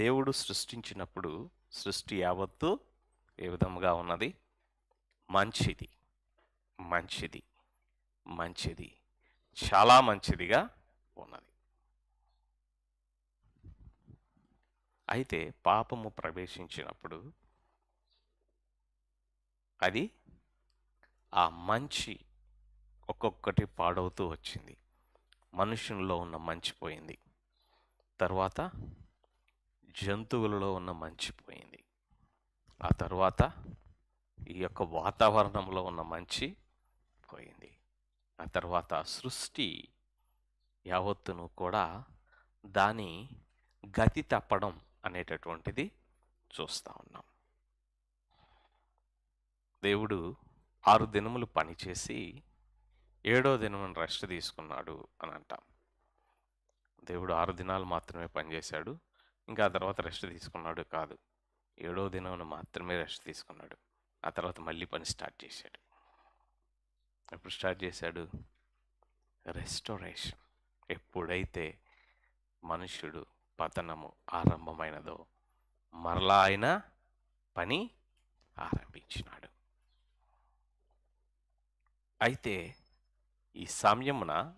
దేవుడు సృష్టించినప్పుడు సృష్టి యావత్తు ఏ విధముగా ఉన్నది? మంచిది. మంచిది. మంచిది. చాలా మంచిదిగా ఉన్నది. అయితే పాపము ప్రవేశించినప్పుడు అది ఆ మంచి ఒక్కొక్కటి పాడవుతూ వచ్చింది. మనుషుల్లో ఉన్న మంచి పోయింది తర్వాత జంతువులలో ఉన్న మంచి పోయింది. ఆ తర్వాత ఈ యొక్క వాతావరణంలో ఉన్న మంచి పోయింది. ఆ తర్వాత సృష్టి యావత్తును కూడా దాని గతి తప్పడం అనేటటువంటిది చూస్తూ ఉన్నాం. దేవుడు ఆరు దినములు పనిచేసి ఏడో దినమును రెస్ట్ తీసుకున్నాడు అని అంటాం. దేవుడు ఆరు దినాలు మాత్రమే పనిచేశాడు ఇంకా ఆ తర్వాత రెస్ట్ తీసుకున్నాడు కాదు. ఏడో దినం మాత్రమే రెస్ట్ తీసుకున్నాడు. ఆ తర్వాత మళ్ళీ పని స్టార్ట్ చేశాడు. ఎప్పుడు స్టార్ట్ చేశాడు? రెస్టోరేషన్ ఎప్పుడైతే మనుష్యుడు పతనము ఆరంభమైనదో మరలా ఆయన పని ఆరంభించినాడు. అయితే ఈ సమయమున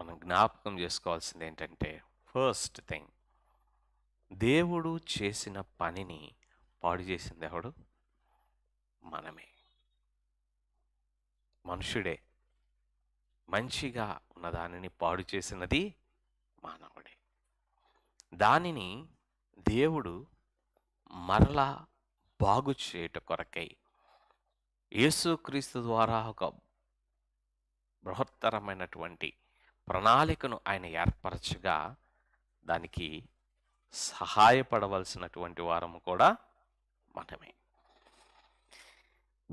మనం జ్ఞాపకం చేసుకోవాల్సింది ఏంటంటే ఫస్ట్ థింగ్ దేవుడు చేసిన పనిని పాడు చేసింది ఎవడు? మనమే. మనుషుడే మంచిగా ఉన్న దానిని పాడు చేసినది మానవుడే. దానిని దేవుడు మరలా బాగు చేయుట కొరకై యేసుక్రీస్తు ద్వారా ఒక బృహత్తరమైనటువంటి ప్రణాళికను ఆయన ఏర్పరచగా దానికి సహాయపడవలసినటువంటి వారము కూడా మనమే.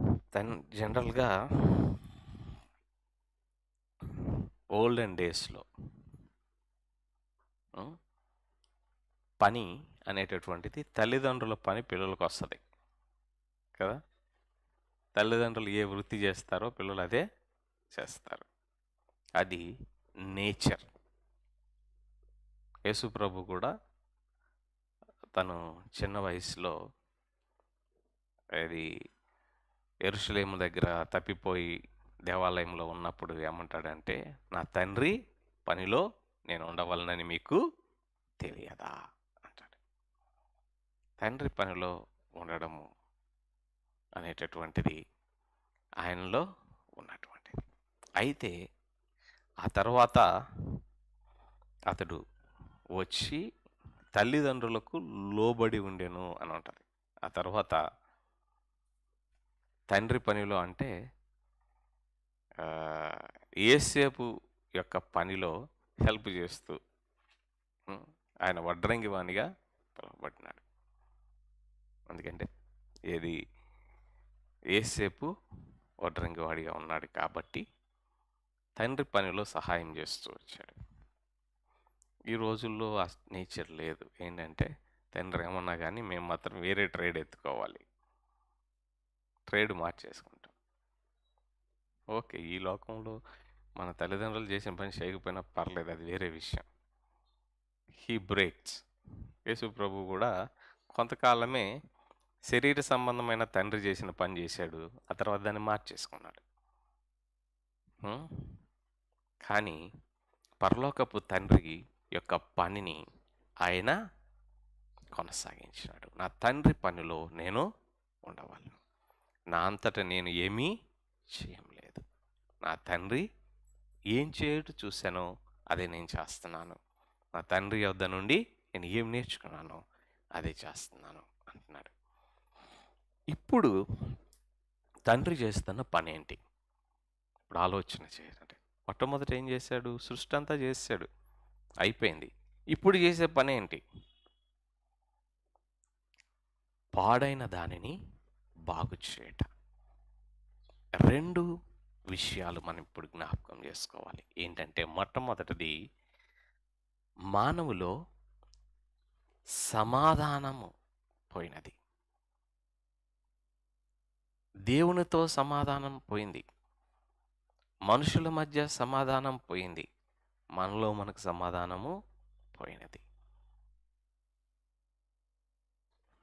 దెన్ జనరల్గా ఓల్డెన్ డేస్లో పని అనేటటువంటిది తల్లిదండ్రుల పని పిల్లలకు వస్తుంది. కదా? తల్లిదండ్రులు ఏ వృత్తి చేస్తారో పిల్లలు అదే చేస్తారు. అది నేచర్. యేసుప్రభు కూడా తను చిన్న వయసులో అది ఎరుసలేము దగ్గర తప్పిపోయి దేవాలయంలో ఉన్నప్పుడు ఏమంటాడంటే నా తండ్రి పనిలో నేను ఉండవలనని మీకు తెలియదా? అంటాడు. తండ్రి పనిలో ఉండడము అనేటటువంటిది ఆయనలో ఉన్నటువంటిది. అయితే ఆ తర్వాత అతడు వచ్చి తల్లిదండ్రులకు లోబడి ఉండెను అని ఉంటుంది ఆ తర్వాత తండ్రి పనిలో అంటే ఏసేపు యొక్క పనిలో హెల్ప్ చేస్తూ ఆయన వడ్రంగి వాణిగా పిలువబడినాడు. ఎందుకంటే ఏది? ఏసేపు వడ్రంగి వాడిగా ఉన్నాడు కాబట్టి తండ్రి పనిలో సహాయం చేస్తూ వచ్చాడు. ఈ రోజుల్లో ఆ నేచర్ లేదు. ఏంటంటే తండ్రి ఏమన్నా కానీ మేము మాత్రం వేరే ట్రేడ్ ఎత్తుకోవాలి. ట్రేడ్ మార్చేసుకుంటాం. ఓకే ఈ లోకంలో మన తల్లిదండ్రులు చేసిన పని చేయకపోయినా పర్లేదు అది వేరే విషయం. He breaks. యేసు ప్రభు కూడా కొంతకాలమే శరీర సంబంధమైన తండ్రి చేసిన పని చేశాడు ఆ తర్వాత దాన్ని మార్చేసుకున్నాడు. కానీ పరలోకపు తండ్రికి యొక్క పనిని ఆయన కొనసాగించినాడు. నా తండ్రి పనిలో నేను ఉండవలను. నా అంతట నేను ఏమీ చేయలేదు. నా తండ్రి ఏం చేయటం చూశానో అదే నేను చేస్తున్నాను. నా తండ్రి వద్ద నుండి నేను ఏం నేర్చుకున్నానో అదే చేస్తున్నాను అంటున్నాడు. ఇప్పుడు తండ్రి చేస్తున్న పని ఏంటి? ఇప్పుడు ఆలోచన చేయాలంటే మొట్టమొదట ఏం చేశాడు? సృష్టి అంతా చేశాడు. అయిపోయింది. ఇప్పుడు చేసే పని ఏంటి? పాడైన దానిని బాగు చేయట. రెండు విషయాలు మనం ఇప్పుడు జ్ఞాపకం చేసుకోవాలి. ఏంటంటే మొట్టమొదటిది మానవులో సమాధానము పోయినది. దేవునితో సమాధానం పోయింది. మనుషుల మధ్య సమాధానం పోయింది. మనలో మనకు సమాధానము పోయినది.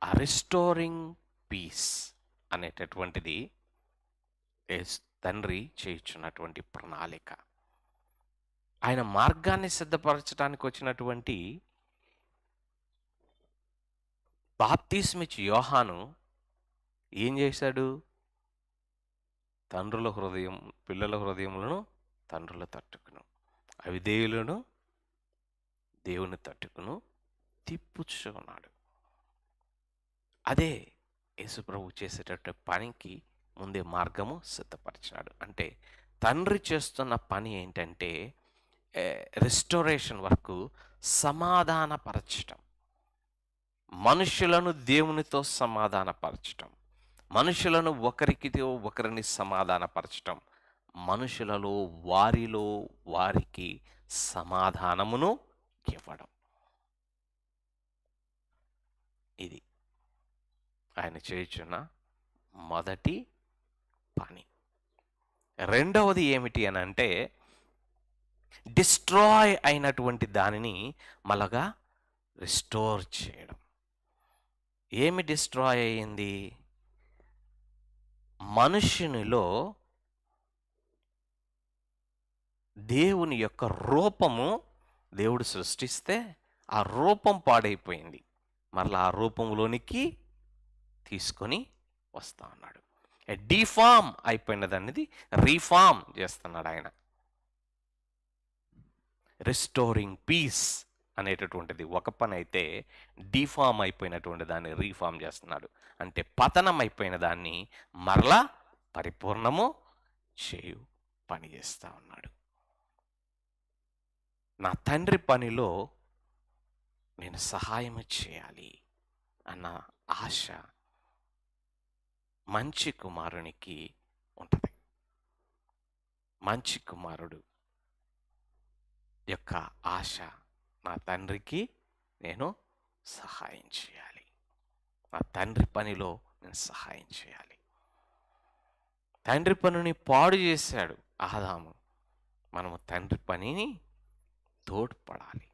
ఆ రిస్టోరింగ్ పీస్ అనేటటువంటిది తండ్రి చేయించున్నటువంటి ప్రణాళిక. ఆయన మార్గాన్ని సిద్ధపరచడానికి వచ్చినటువంటి బాప్తీస్మిచ్ యోహాను ఏం చేశాడు? తండ్రుల హృదయం పిల్లల హృదయములను తండ్రుల తట్టుకును. అవిధేయులను దేవుని తట్టుకును తిప్పుచ్చుకున్నాడు ఉన్నాడు అదే యేసుప్రభు చేసేటటువంటి పనికి ముందే మార్గము సిద్ధపరిచినాడు. అంటే తండ్రి చేస్తున్న పని ఏంటంటే రిస్టోరేషన్ వరకు సమాధానపరచటం. మనుషులను దేవునితో సమాధానపరచటం. మనుషులను ఒకరికితో ఒకరిని సమాధానపరచటం. మనుషులలో వారిలో వారికి సమాధానమును ఇవ్వడం. ఇది ఆయన చేయుచున్న మొదటి పని. రెండవది ఏమిటి అని అంటే డిస్ట్రాయ్ అయినటువంటి దానిని మళ్ళగా రిస్టోర్ చేయడం. ఏమి డిస్ట్రాయ్ అయ్యింది మనుషునిలో దేవుని యొక్క రూపము దేవుడు సృష్టిస్తే ఆ రూపం పాడైపోయింది. మరలా ఆ రూపంలోనికి తీసుకొని వస్తా ఉన్నాడు డిఫామ్ అయిపోయినది అనేది రీఫామ్ చేస్తున్నాడు ఆయన. రిస్టోరింగ్ పీస్ అనేటటువంటిది ఒక పని అయితే డిఫామ్ అయిపోయినటువంటి దాన్ని రీఫామ్ చేస్తున్నాడు. అంటే పతనం అయిపోయిన దాన్ని మరలా పరిపూర్ణము చేయు పని చేస్తూ ఉన్నాడు. నా తండ్రి పనిలో నేను సహాయం చేయాలి అన్న ఆశ మంచి కుమారునికి ఉంటుంది. మంచి కుమారుడు యొక్క ఆశ నా తండ్రికి నేను సహాయం చేయాలి. నా తండ్రి పనిలో నేను సహాయం చేయాలి. తండ్రి పనిని పాడు చేశాడు ఆదాము. మనము తండ్రి పనిని తోడ్పడాలి.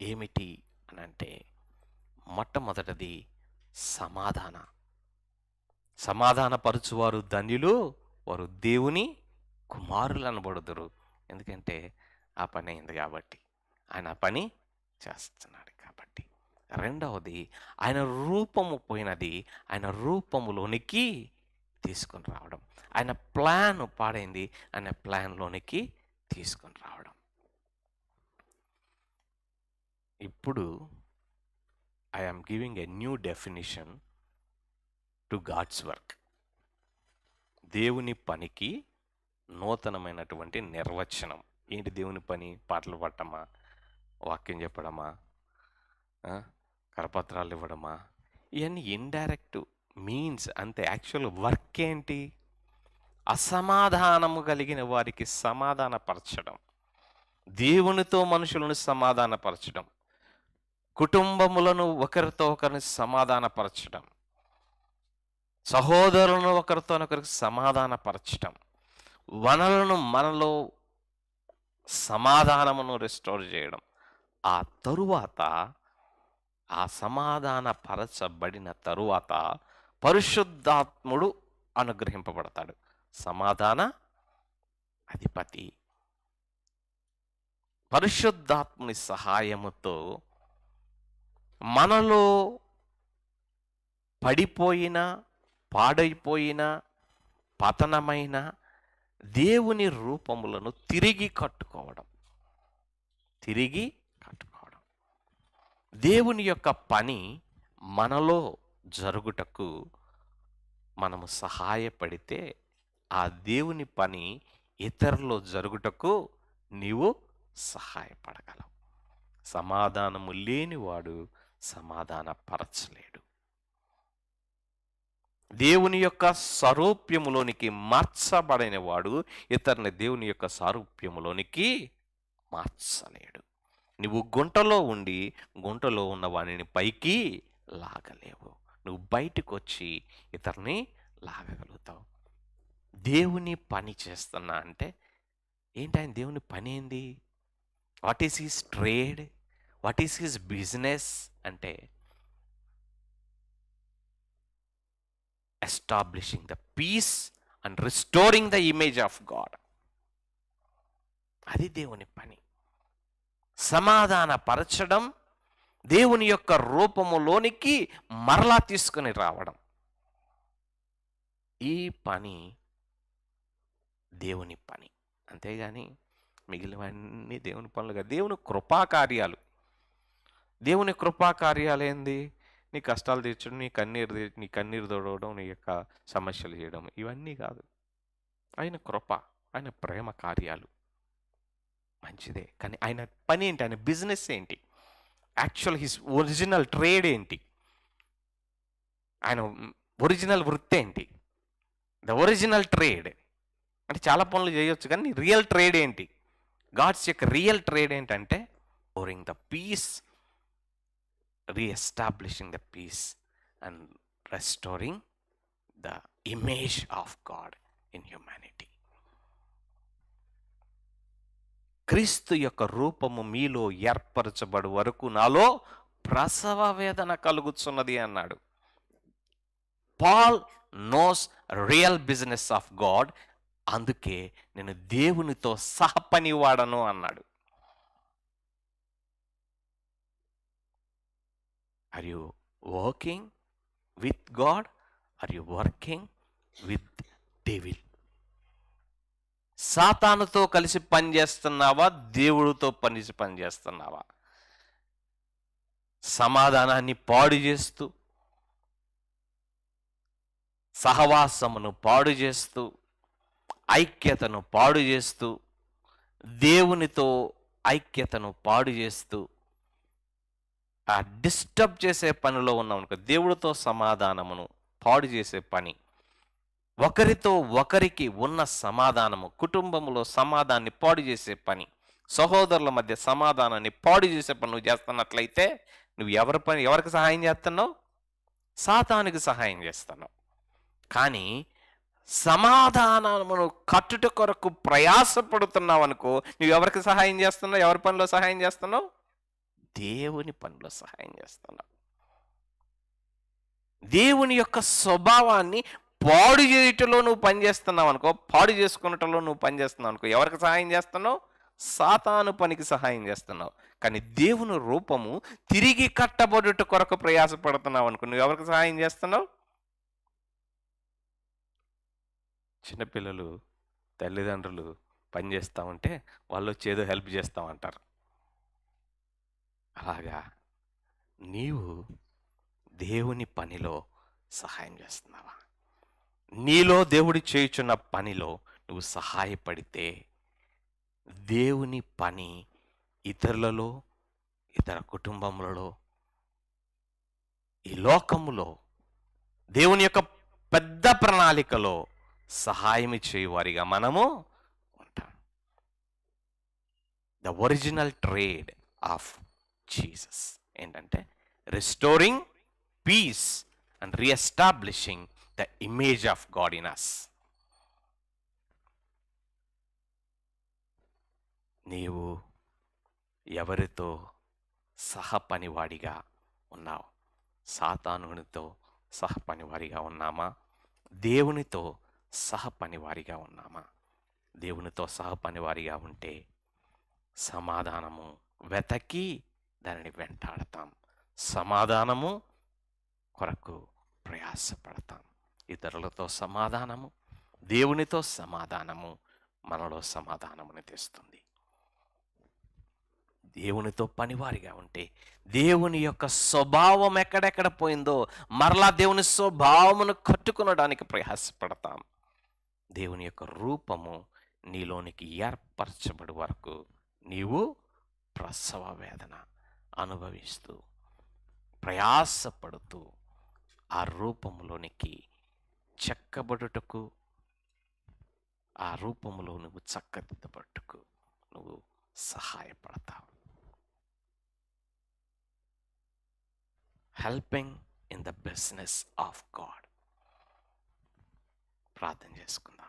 ఏమిటి అని అంటే మొట్టమొదటిది సమాధాన. సమాధానపరచువారు ధన్యులు వారు దేవుని కుమారులు అనబడుదురు ఎందుకంటే ఆ పని అయింది కాబట్టి ఆయన ఆ పని చేస్తున్నాడు కాబట్టి. రెండవది ఆయన రూపము పోయినది ఆయన రూపములోనికి తీసుకొని రావడం. ఆయన ప్లాన్ పాడైంది ఆయన ప్లాన్లోనికి తీసుకొని రావడం. ఇప్పుడు I am giving a new definition to God's work దేవుని పనికి నూతనమైనటువంటి నిర్వచనం. ఏంటి దేవుని పని? పాటలు పట్టమా వాక్యం చెప్పడమా? కరపత్రాలు ఇవ్వడమా? ఇవన్నీ ఇండైరెక్ట్ మీన్స్ అంతే. యాక్చువల్ వర్క్ ఏంటి? అసమాధానము కలిగిన వారికి సమాధానపరచడం. దేవునితో మనుషులను సమాధానపరచడం. కుటుంబములను ఒకరితో ఒకరిని సమాధానపరచడం. సహోదరులను ఒకరితో ఒకరికి సమాధానపరచడం. వనరులను మనలో సమాధానమును రెస్టోర్ చేయడం. ఆ తరువాత ఆ సమాధాన పరచబడిన తరువాత పరిశుద్ధాత్ముడు అనుగ్రహింపబడతాడు. సమాధాన అధిపతి పరిశుద్ధాత్ముని సహాయముతో మనలో పడిపోయిన పాడైపోయిన పతనమైన దేవుని రూపములను తిరిగి కట్టుకోవడం. తిరిగి కట్టుకోవడం. దేవుని యొక్క పని మనలో జరుగుటకు మనము సహాయపడితే ఆ దేవుని పని ఇతరులో జరుగుటకు నీవు సహాయపడగలవు. సమాధానము లేనివాడు సమాధానపరచలేడు. దేవుని యొక్క సారూప్యములోనికి మార్చబడిన వాడు ఇతరుని దేవుని యొక్క సారూప్యములోనికి మార్చలేడు. నువ్వు గుంటలో ఉండి గుంటలో ఉన్న వానిని పైకి లాగలేవు. నువ్వు బయటకు వచ్చి ఇతరుని లాగగలుగుతావు దేవుని పని చేస్తున్నా అంటే ఏంటి ఆయన దేవుని పని ఏంది? What is his trade what is his business అంటే establishing the peace and restoring the image of God అది దేవుని పని. సమాధాన పరచడం దేవుని యొక్క రూపములోనికి మరలా తీసుకుని రావడం. ఈ పని దేవుని పని. అంతేగాని మిగిలినవన్నీ దేవుని పనులు కాదు. దేవుని కృపాకార్యాలు. దేవుని కృపాకార్యాలు ఏంది? నీ కష్టాలు తీర్చడం నీ కన్నీరు నీ కన్నీరు తోడవడం నీ యొక్క సమస్యలు చేయడం ఇవన్నీ కాదు. ఆయన కృప ఆయన ప్రేమ కార్యాలు. మంచిదే. కానీ ఆయన పని ఏంటి? ఆయన బిజినెస్ ఏంటి? యాక్చువల్ హిస్ ఒరిజినల్ ట్రేడ్ ఏంటి? ఆయన ఒరిజినల్ వృత్తి ఏంటి? The original trade. అంటే చాలా పనులు చేయొచ్చు కానీ రియల్ ట్రేడ్ ఏంటి? గాడ్స్ యొక్క రియల్ ట్రేడ్ ఏంటంటే ఓరింగ్ the peace reestablishing the peace and restoring the image of God in humanity క్రీస్తు యొక్క రూపము మీలో ఏర్పరచబడు వరకు నాలో ప్రసవ వేదన కలుగుతున్నది అన్నాడు. Paul knows real business of God అందుకే నేను దేవునితో సహపనివాడను అన్నాడు. Are you working with God are you working with devil సాతానుతో కలిసి పనిచేస్తున్నావా దేవుడితో పనిచి పనిచేస్తున్నావా సమాధానాన్ని పాడు చేస్తూ సహవాసమును పాడు చేస్తూ ఐక్యతను పాడు చేస్తూ దేవునితో ఐక్యతను పాడు చేస్తూ ఆ డిస్టర్బ్ చేసే పనిలో ఉన్నాం అనుకో దేవుడితో సమాధానమును పాడు చేసే పని. ఒకరితో ఒకరికి ఉన్న సమాధానము కుటుంబంలో సమాధానాన్ని పాడు చేసే పని. సహోదరుల మధ్య సమాధానాన్ని పాడు చేసే పని నువ్వు చేస్తున్నట్లయితే నువ్వు ఎవరి పని ఎవరికి సహాయం చేస్తున్నావు? సాతానికి సహాయం చేస్తున్నావు. కానీ సమాధానమును కట్టుట కొరకు ప్రయాసపడుతున్నావు అనుకో నువ్వు ఎవరికి సహాయం చేస్తున్నావు? ఎవరి పనిలో సహాయం చేస్తున్నావు? దేవుని పనిలో సహాయం చేస్తున్నావు. దేవుని యొక్క స్వభావాన్ని పాడు చేయటంలో నువ్వు పనిచేస్తున్నావు అనుకో పాడు చేసుకున్నటంలో నువ్వు పనిచేస్తున్నావు అనుకో ఎవరికి సహాయం చేస్తున్నావు? సాతాను పనికి సహాయం చేస్తున్నావు. కానీ దేవుని రూపము తిరిగి కట్టబడుట కొరకు ప్రయాసపడుతున్నావు అనుకో నువ్వు ఎవరికి సహాయం చేస్తున్నావు? చిన్నపిల్లలు తల్లిదండ్రులు పని చేస్తూ ఉంటే వాళ్ళు వచ్చి ఏదో హెల్ప్ చేస్తామంటారు అలాగా నీవు దేవుని పనిలో సహాయం చేస్తున్నావా? నీలో దేవుడి చేయుచున్న పనిలో నువ్వు సహాయపడితే దేవుని పని ఇతరులలో ఇతర కుటుంబములలో ఈ లోకములో దేవుని యొక్క పెద్ద ప్రణాళికలో సహాయం చేయువారిగా మనము ఉంటాం. The original trade of Jesus ఏంటంటే restoring peace and reestablishing the image of God in us నీవు ఎవరితో సహపనివాడిగా ఉన్నావు? సాతానునితో సహపనివాడిగా ఉన్నామా? దేవునితో సహపనివారిగా ఉన్నామా? దేవునితో సహపనివారిగా ఉంటే సమాధానము వెతకి దానిని వెంటాడతాం. సమాధానము కొరకు ప్రయాసపడతాం. ఇతరులతో సమాధానము దేవునితో సమాధానము మనలో సమాధానముని తెస్తుంది. దేవునితో పనివారిగా ఉంటే దేవుని యొక్క స్వభావం ఎక్కడెక్కడ పోయిందో మరలా దేవుని స్వభావమును కట్టుకునడానికి ప్రయాసపడతాం. దేవుని యొక్క రూపము నీలోనికి ఏర్పరచబడి వరకు నీవు ప్రసవ వేదన అనుభవిస్తూ ప్రయాసపడుతూ ఆ రూపంలోనికి చెక్కబడుటకు ఆ రూపంలో నువ్వు చక్కదిద్దబట్టుకు నువ్వు సహాయపడతావు. Helping in the business of God ప్రార్థన చేసుకుందాం.